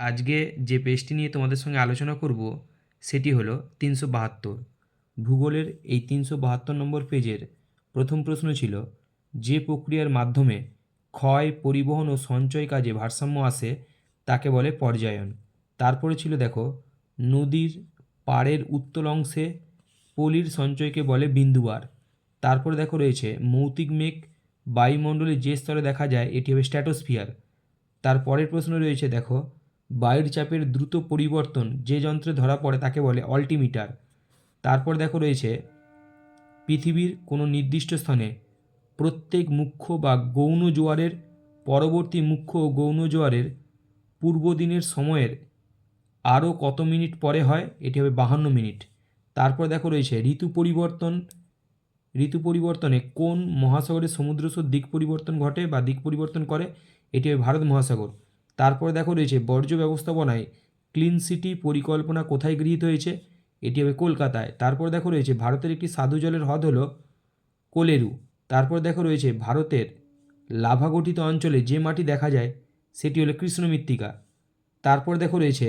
আজকে যে পেজটি নিয়ে তোমাদের সঙ্গে আলোচনা করব, সেটি হলো তিনশো বাহাত্তর। ভূগোলের এই তিনশো বাহাত্তর নম্বর পেজের প্রথম প্রশ্ন ছিল, যে প্রক্রিয়ার মাধ্যমে ক্ষয়, পরিবহন ও সঞ্চয় কাজে ভারসাম্য আসে, তাকে বলে পর্যায়ন। তারপরে ছিল দেখো, নদীর পাড়ের উত্তল অংশে পলির সঞ্চয়কে বলে বিন্দুবার। তারপরে দেখো রয়েছে, মৌতিক মেঘ বায়ুমণ্ডলে যে স্তরে দেখা যায়, এটি হবে স্ট্র্যাটোস্ফিয়ার তার পরের প্রশ্ন রয়েছে দেখো বায়ুর চাপের দ্রুত পরিবর্তন যে যন্ত্রে ধরা পড়ে তাকে বলে অল্টিমিটার। তারপর দেখো রয়েছে, পৃথিবীর কোনো নির্দিষ্ট স্থানে প্রত্যেক মুখ্য বা গৌণ জোয়ারের, পরবর্তী মুখ্য ও গৌণ জোয়ারের পূর্ব দিনের সময়ের আরও কত মিনিট পরে হয়, এটি হবে বাহান্ন মিনিট। তারপর দেখো রয়েছে, ঋতু পরিবর্তন, ঋতু পরিবর্তনে কোন মহাসাগরের সমুদ্রস্রোত দিক পরিবর্তন ঘটে বা দিক পরিবর্তন করে, এটি হবে ভারত মহাসাগর। তারপরে দেখো রয়েছে বর্জ্য ব্যবস্থাপনায় ক্লিন সিটি পরিকল্পনা কোথায় গৃহীত হয়েছে? এটি হবে কলকাতায়। তারপর দেখো রয়েছে ভারতের একটি সাধু জলের হ্রদ হলো কোলেরু। তারপর দেখো রয়েছে ভারতের লাভা গঠিত অঞ্চলে যে মাটি দেখা যায়, সেটি হলো কৃষ্ণ মৃত্তিকা। তারপর দেখো রয়েছে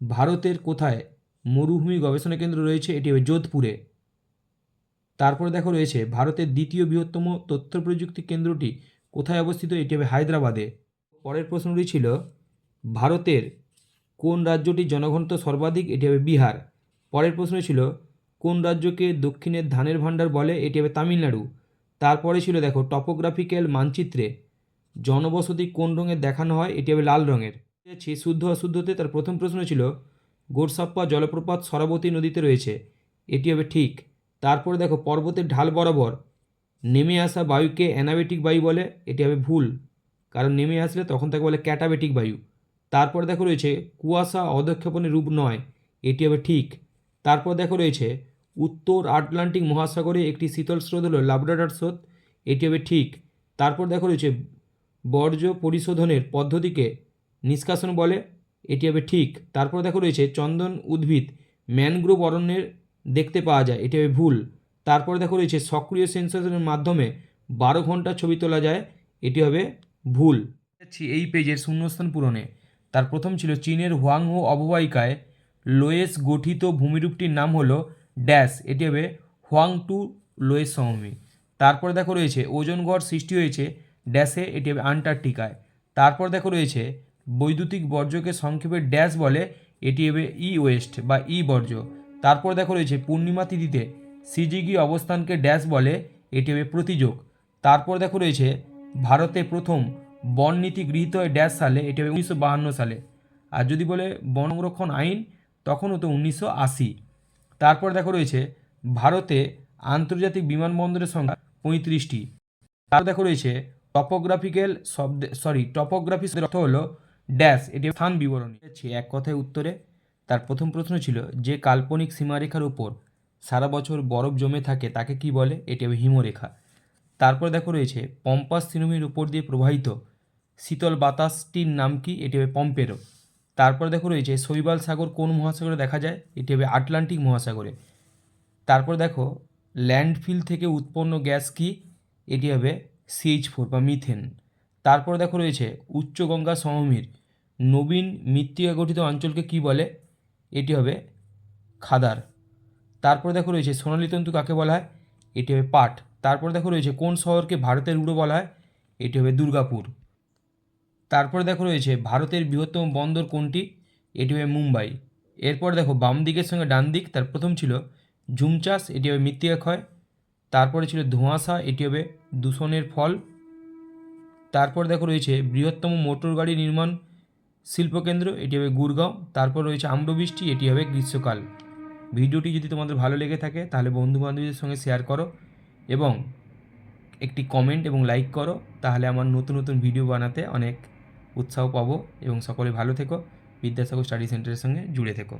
ভারতের কোথায় মরুভূমি গবেষণা কেন্দ্র রয়েছে, এটি হবে যোধপুরে। তারপর দেখো রয়েছে ভারতের দ্বিতীয় বৃহত্তম তথ্য প্রযুক্তি কেন্দ্রটি কোথায় অবস্থিত? এটি হবে হায়দ্রাবাদে। পরের প্রশ্নটি ছিল, ভারতের কোন রাজ্যটির জনঘনত্ব সর্বাধিক, এটি হবে বিহার। পরের প্রশ্ন ছিল, কোন রাজ্যকে দক্ষিণের ধানের ভাণ্ডার বলে, এটি হবে তামিলনাড়ু। তারপরে ছিল, দেখো টপোগ্রাফিক্যাল মানচিত্রে জনবসতি কোন রঙের দেখানো হয়, এটি হবে লাল রঙের। আছে শুদ্ধ অশুদ্ধতে, তার প্রথম প্রশ্ন ছিল, গোরসাপ্পা জলপ্রপাত সরাবতী নদীতে রয়েছে, এটি হবে ঠিক। তারপরে দেখো, পর্বতের ঢাল বরাবর নেমে আসা বায়ুকে অ্যানাবেটিক বায়ু বলে, এটি হবে ভুল। কারণ নেমে আসলে তখন তাকে বলে ক্যাটাবেটিক বায়ু। তারপর দেখো রয়েছে কুয়াশা অধক্ষেপণের রূপ নয়, এটি হবে ঠিক। তারপর দেখো রয়েছে উত্তর আটলান্টিক মহাসাগরে একটি শীতল স্রোত হলো লাবরাডার স্রোত, এটি হবে ঠিক। তারপর দেখো রয়েছে বর্জ্য পরিশোধনের পদ্ধতিকে নিষ্কাশন বলে, এটি হবে ঠিক। তারপর দেখো রয়েছে চন্দন উদ্ভিদ ম্যানগ্রোভ অরণ্যের দেখতে পাওয়া যায়, এটি হবে ভুল। তারপর দেখো রয়েছে সক্রিয় সেন্সরের মাধ্যমে বারো ঘণ্টা ছবি তোলা যায়, এটি হবে ভুল। এই পেজের শূন্যস্থান পূরণে। তার প্রথম ছিল চীনের হোয়াংহো অববাহিকায় লোয়েস গঠিত ভূমিরূপটির নাম হলো ড্যাশ। এটি হবে হোয়াং টু লোয়েস সমভূমি। তারপর দেখো রয়েছে ওজন গড় সৃষ্টি হয়েছে ড্যাশে, এটি হবে আন্টার্কটিকায়। তারপর দেখো রয়েছে বৈদ্যুতিক বর্জ্যকে সংক্ষেপে ড্যাশ বলে, এটি হবে ই ওয়েস্ট বা ই বর্জ্য। তারপর দেখো রয়েছে পূর্ণিমা তিথিতে সিজিগি অবস্থানকে ড্যাশ বলে, এটি হবে প্রতিযোগ। তারপর দেখো রয়েছে ভারতে প্রথম বন নীতি গৃহীত হয় ড্যাশ সালে, এটি হবে উনিশশো সালে। আর যদি বলে বন সংরক্ষণ আইন তখন হতো উনিশশো আশি। তারপর দেখো রয়েছে, ভারতে আন্তর্জাতিক বিমানবন্দরের সংখ্যা পঁয়ত্রিশটি। তারপর দেখো রয়েছে টপোগ্রাফিক্যাল শব্দ সরি টপোগ্রাফি অর্থ হলো ড্যাশ, এটি স্থান বিবরণী। এক কথায় উত্তরে, তার প্রথম প্রশ্ন ছিল, যে কাল্পনিক সীমারেখার উপর সারা বছর বরফ জমে থাকে, তাকে কি বলে? এটি হবে হিমরেখা। তারপর দেখো রয়েছে, পম্পাস তৃণভূমির উপর দিয়ে প্রবাহিত শীতল বাতাসটির নাম কি? এটি হবে পম্পেরো। তারপর দেখো রয়েছে, শৈবাল সাগর কোন মহাসাগরে দেখা যায়? এটি হবে আটলান্টিক মহাসাগরে। তারপর দেখো, ল্যান্ডফিল থেকে উৎপন্ন গ্যাস কি? এটি হবে সিএইচ ফোর বা মিথেন। তারপর দেখো রয়েছে, উচ্চ গঙ্গা সমভূমির নবীন মৃত্তিকা গঠিত অঞ্চলকে কি বলে? এটি হবে খাদার। তারপর দেখো রয়েছে, সোনালী তন্তু কাকে বলা হয়? এটি হবে পাট। তারপর দেখো রয়েছে, কোন শহরকে ভারতের উড়ো বলা হয়? এটি হবে দুর্গাপুর। তারপর দেখো রয়েছে, ভারতের বৃহত্তম বন্দর কোনটি? এটি হবে মুম্বাই। এরপর দেখো, বাম দিকের সঙ্গে ডান দিক, তার প্রথম ছিল ঝুম চাষ এটি হবে মৃত্তিকা ক্ষয়। তারপরে ছিল ধোঁয়াশা, এটি হবে দূষণের ফল। তারপর দেখো রয়েছে, বৃহত্তম মোটর গাড়ি নির্মাণ শিল্পকেন্দ্র, এটি হবে গুরগাঁও। তারপর রয়েছে আম্রবৃষ্টি, এটি হবে গ্রীষ্মকাল। ভিডিওটি যদি তোমাদের ভালো লেগে থাকে, তাহলে বন্ধু বান্ধবীদের সঙ্গে শেয়ার করো। এবং একটি কমেন্ট এবং লাইক করো, তাহলে আমার নতুন নতুন ভিডিও বানাতে অনেক উৎসাহ পাবো এবং সকলে ভালো থেকো, বিদ্যাসাগর স্টাডি সেন্টারের সঙ্গে জুড়ে থেকো।